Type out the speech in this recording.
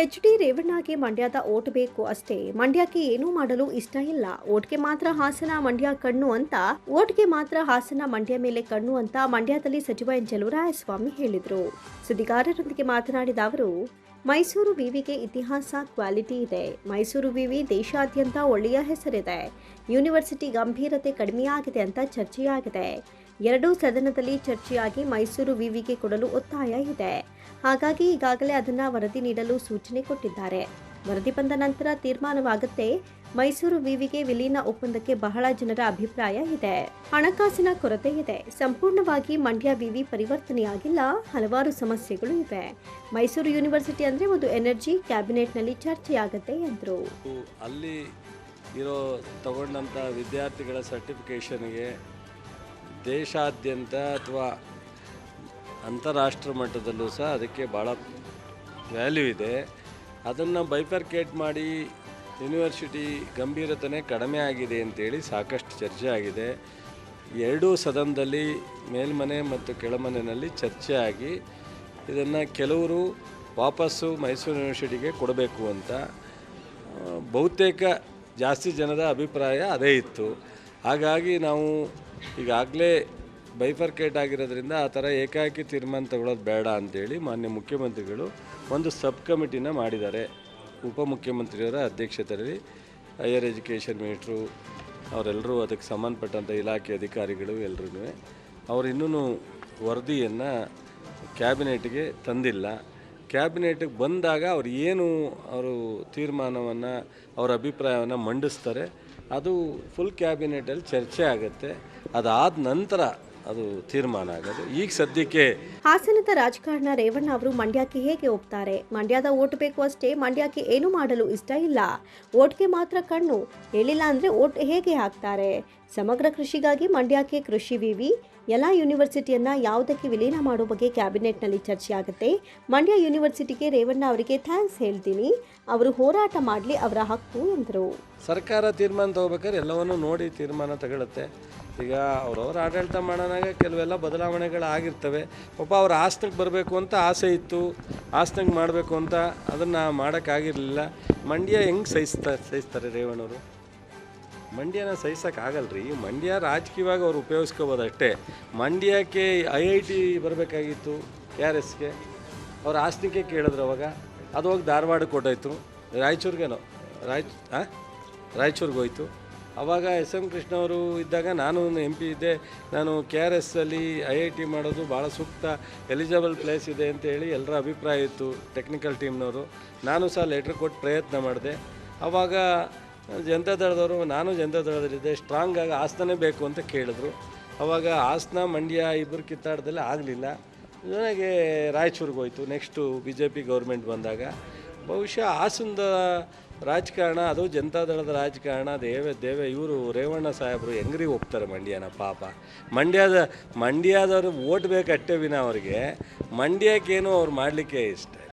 H D ರೇವಣ್ಣಗೆ ಮಂಡ್ಯದ vote ಬೇಕು ಅಷ್ಟೇ. ಮಂಡ್ಯಕ್ಕೆ ಏನೂ ಮಾಡಲು ಇಷ್ಟ ಇಲ್ಲ. ಓಟ್ಗೆ ಮಾತ್ರ ಹಾಸನ, ಮಂಡ್ಯ ಕಣ್ಣು ಅಂತ. ಓಟ್ಗೆ ಮಾತ್ರ ಹಾಸನ, ಮಂಡ್ಯ ಮೇಲೆ ಕಣ್ಣು ಅಂತ ಮಂಡ್ಯದಲ್ಲಿ ಸಚಿವ ಎನ್. ಚಲುವರಾಯಸ್ವಾಮಿ ಹೇಳಿದರು. ಸುದ್ದಿಗಾರರೊಂದಿಗೆ ಮಾತನಾಡಿದ ಅವರು, ಮೈಸೂರು ವಿವಿಗೆ ಇತಿಹಾಸ, ಕ್ವಾಲಿಟಿ ಇದೆ. ಮೈಸೂರು ವಿವಿ ದೇಶಾದ್ಯಂತ ಒಳ್ಳೆಯ ಹೆಸರಿದೆ. ಯೂನಿವರ್ಸಿಟಿ ಗಂಭೀರತೆ ಕಡಿಮೆಯಾಗಿದೆ ಅಂತ ಚರ್ಚೆಯಾಗಿದೆ. ಎರಡೂ ಸದನದಲ್ಲಿ ಚರ್ಚೆಯಾಗಿ ಮೈಸೂರು ವಿವಿಗೆ ಕೊಡಲು ಒತ್ತಾಯ ಇದೆ. ಹಾಗಾಗಿ ಈಗಾಗಲೇ ಅದನ್ನ ವರದಿ ನೀಡಲು ಸೂಚನೆ ಕೊಟ್ಟಿದ್ದಾರೆ. ವರದಿ ಬಂದ ನಂತರ ತೀರ್ಮಾನವಾಗುತ್ತೆ. ಮೈಸೂರು ವಿವಿಗೆ ವಿಲೀನ ಒಪ್ಪಂದಕ್ಕೆ ಬಹಳ ಜನರ ಅಭಿಪ್ರಾಯ ಇದೆ. ಹಣಕಾಸಿನ ಕೊರತೆ ಇದೆ. ಸಂಪೂರ್ಣವಾಗಿ ಮಂಡ್ಯ ವಿವಿ ಪರಿವರ್ತನೆಯಾಗಿಲ್ಲ. ಹಲವಾರು ಸಮಸ್ಯೆಗಳು ಇವೆ. ಮೈಸೂರು ಯೂನಿವರ್ಸಿಟಿ ಅಂದ್ರೆ ಒಂದು ಎನರ್ಜಿ ಕ್ಯಾಬಿನೆಟ್ನಲ್ಲಿ ಚರ್ಚೆಯಾಗತ್ತೆ ಎಂದರು. ಅಲ್ಲಿ ಇರೋ ತಗೊಂಡಂಥ ವಿದ್ಯಾರ್ಥಿಗಳ ಸರ್ಟಿಫಿಕೇಷನ್ಗೆ ದೇಶಾದ್ಯಂತ ಅಥವಾ ಅಂತಾರಾಷ್ಟ್ರ ಮಟ್ಟದಲ್ಲೂ ಸಹ ಅದಕ್ಕೆ ಭಾಳ ವ್ಯಾಲ್ಯೂ ಇದೆ. ಅದನ್ನು ಬೈಫರ್ಕೇಟ್ ಮಾಡಿ ಯೂನಿವರ್ಸಿಟಿ ಗಂಭೀರತೆ ಕಡಿಮೆ ಆಗಿದೆ ಅಂತೇಳಿ ಸಾಕಷ್ಟು ಚರ್ಚೆ ಆಗಿದೆ. ಎರಡೂ ಸದನದಲ್ಲಿ ಮೇಲ್ಮನೆ ಮತ್ತು ಕೆಳಮನೆಯಲ್ಲಿ ಚರ್ಚೆ ಆಗಿ ಇದನ್ನು ಕೆಲವರು ವಾಪಸ್ಸು ಮೈಸೂರು ಯೂನಿವರ್ಸಿಟಿಗೆ ಕೊಡಬೇಕು ಅಂತ, ಬಹುತೇಕ ಜಾಸ್ತಿ ಜನದ ಅಭಿಪ್ರಾಯ ಅದೇ ಇತ್ತು. ಹಾಗಾಗಿ ನಾವು ಈಗಾಗಲೇ ಬೈಫರ್ಕೇಟ್ ಆಗಿರೋದ್ರಿಂದ ಆ ಥರ ಏಕಾಏಕಿ ತೀರ್ಮಾನ ತಗೊಳ್ಳೋದು ಬೇಡ ಅಂತೇಳಿ ಮಾನ್ಯ ಮುಖ್ಯಮಂತ್ರಿಗಳು ಒಂದು ಸಬ್ ಕಮಿಟಿನ ಮಾಡಿದ್ದಾರೆ. ಉಪಮುಖ್ಯಮಂತ್ರಿಯವರ ಅಧ್ಯಕ್ಷತೆಯಲ್ಲಿ ಹೈಯರ್ ಎಜುಕೇಷನ್ ಮಿನಿಸ್ಟ್ರು ಅವರೆಲ್ಲರೂ ಅದಕ್ಕೆ ಸಂಬಂಧಪಟ್ಟಂಥ ಇಲಾಖೆ ಅಧಿಕಾರಿಗಳು ಎಲ್ಲರೂ ಅವರು ಇನ್ನೂ ವರದಿಯನ್ನು ಕ್ಯಾಬಿನೆಟ್ಗೆ ತಂದಿಲ್ಲ. ಕ್ಯಾಬಿನೆಟ್ಗೆ ಬಂದಾಗ ಅವ್ರು ಏನು ಅವರು ತೀರ್ಮಾನವನ್ನು, ಅವರ ಅಭಿಪ್ರಾಯವನ್ನು ಮಂಡಿಸ್ತಾರೆ, ಅದು ಫುಲ್ ಕ್ಯಾಬಿನೆಟಲ್ಲಿ ಚರ್ಚೆ ಆಗುತ್ತೆ. ಅದಾದ ನಂತರ ಅದು ತೀರ್ಮಾನ ಆಗೋದು. ಈಗ ಸದ್ಯಕ್ಕೆ ಹಾಸನದ ರಾಜಕಾರಣ ರೇವಣ್ಣ ಅವರು ಮಂಡ್ಯಕ್ಕೆ ಹೇಗೆ ಒಪ್ತಾರೆ? ಮಂಡ್ಯದ ಓಟ್ ಬೇಕು ಅಷ್ಟೇ ಮಂಡ್ಯಕ್ಕೆ ಏನು ಮಾಡಲು ಇಷ್ಟ ಇಲ್ಲ? ಓಟ್ಗೆ ಮಾತ್ರ ಕಣ್ಣು, ಹೇಳಿಲ್ಲ ಅಂದ್ರೆ ಓಟ್ ಹೇಗೆ ಹಾಕ್ತಾರೆ? ಸಮಗ್ರ ಕೃಷಿಗಾಗಿ ಮಂಡ್ಯಕ್ಕೆ ಕೃಷಿ ವಿವಿ ಎಲ್ಲ ಯೂನಿವರ್ಸಿಟಿಯನ್ನ ಯಾವುದಕ್ಕೆ ವಿಲೀನ ಮಾಡೋ ಬಗ್ಗೆ ಕ್ಯಾಬಿನೆಟ್ನಲ್ಲಿ ಚರ್ಚೆ ಆಗುತ್ತೆ ಮಂಡ್ಯ ಯೂನಿವರ್ಸಿಟಿಗೆ ರೇವಣ್ಣ ಅವರಿಗೆ ಥ್ಯಾಂಕ್ಸ್ ಹೇಳ್ತೀನಿ. ಅವರು ಹೋರಾಟ ಮಾಡಲಿ ಅವರ ಹಕ್ಕು ಎಂದರು. ಸರ್ಕಾರ ತೀರ್ಮಾನ ತಗೋಬೇಕಾದ್ರೆ ಎಲ್ಲವನ್ನೂ ನೋಡಿ ತೀರ್ಮಾನ ತಗೊಳುತ್ತೆ. ಈಗ ಅವ್ರವ್ರ ಆಡಳಿತ ಮಾಡೋನಾಗ ಕೆಲವೆಲ್ಲ ಬದಲಾವಣೆಗಳು ಆಗಿರ್ತವೆ ಪಾಪ ಅವ್ರ ಆಸ್ತಿಗೆ ಬರಬೇಕು ಅಂತ ಆಸೆ ಇತ್ತು. ಆಸ್ತಿಗೆ ಮಾಡಬೇಕು ಅಂತ ಅದನ್ನು ಮಾಡೋಕ್ಕಾಗಿರಲಿಲ್ಲ. ಮಂಡ್ಯ ಹೆಂಗೆ ಸಹಿಸ್ತಾ, ಸಹಿಸ್ತಾರೆ ರೇವಣ್ಣವರು? ಮಂಡ್ಯನ ಸಹಿಸೋಕ್ಕಾಗಲ್ರಿ ಮಂಡ್ಯ ರಾಜಕೀಯವಾಗಿ ಅವ್ರು ಉಪಯೋಗಿಸ್ಕೋಬೋದು ಅಷ್ಟೇ ಮಂಡ್ಯಕ್ಕೆ ಐ ಐ ಟಿ ಬರಬೇಕಾಗಿತ್ತು, ಕೆ ಆರ್ ಎಸ್ಗೆ. ಅವ್ರ ಆಸ್ತಿಗೆ ಕೇಳಿದ್ರು ಅವಾಗ. ಅದು ಹೋಗಿ ಧಾರವಾಡಕ್ಕೆ ಕೊಟ್ಟೋಯ್ತು. ರಾಯಚೂರಿಗೇನೋ. ರಾಯ್ ಹಾಂ ರಾಯಚೂರಿಗೆ ಹೋಯ್ತು. ಅವಾಗ ಎಸ್ ಎಂ ಕೃಷ್ಣ ಅವರು ಇದ್ದಾಗ ನಾನು ಎಂ ಪಿ ಇದ್ದೆ. ನಾನು ಕೆ ಆರ್ ಎಸ್ಸಲ್ಲಿ ಐ ಐ ಟಿ ಮಾಡೋದು ಭಾಳ ಸೂಕ್ತ ಎಲಿಜಿಬಲ್ ಪ್ಲೇಸ್ ಇದೆ ಅಂತ ಹೇಳಿ ಎಲ್ಲರ ಅಭಿಪ್ರಾಯ ಇತ್ತು ಟೆಕ್ನಿಕಲ್ ಟೀಮ್ನವರು ನಾನು ಸಹ ಲೆಟ್ರ್ ಕೊಟ್ಟು ಪ್ರಯತ್ನ ಮಾಡಿದೆ. ಅವಾಗ ಜನತಾ ದಳದವರು, ನಾನು ಜನತಾ ದಳದಲ್ಲಿದ್ದೆ ಸ್ಟ್ರಾಂಗ್ ಆಗಿ ಹಾಸನೇ ಬೇಕು ಅಂತ ಕೇಳಿದ್ರು. ಅವಾಗ ಹಾಸನ, ಮಂಡ್ಯ ಇಬ್ಬರು ಕಿತ್ತಾಡ್ದಲ್ಲಿ ಆಗಲಿಲ್ಲ. ನನಗೆ ರಾಯಚೂರಿಗೆ ಹೋಯ್ತು next B J P government ಬಂದಾಗ. ಬಹುಶಃ ಹಾಸನದ ರಾಜಕಾರಣ, ಅದು ಜನತಾ ದಳದ ರಾಜಕಾರಣ, ದೇವೆ ದೇವೆ, ಇವರು ರೇವಣ್ಣ ಸಾಹೇಬರು ಹೆಂಗ್ರಿ ಹೋಗ್ತಾರೆ ಮಂಡ್ಯನ ಪಾಪ. ಮಂಡ್ಯದ, ಮಂಡ್ಯದವ್ರು ಓಟ್ ಬೇಕಟ್ಟೆ ವಿನ ಅವ್ರಿಗೆ. ಮಂಡ್ಯಕ್ಕೇನು ಅವ್ರು ಮಾಡಲಿಕ್ಕೆ ಇಷ್ಟ.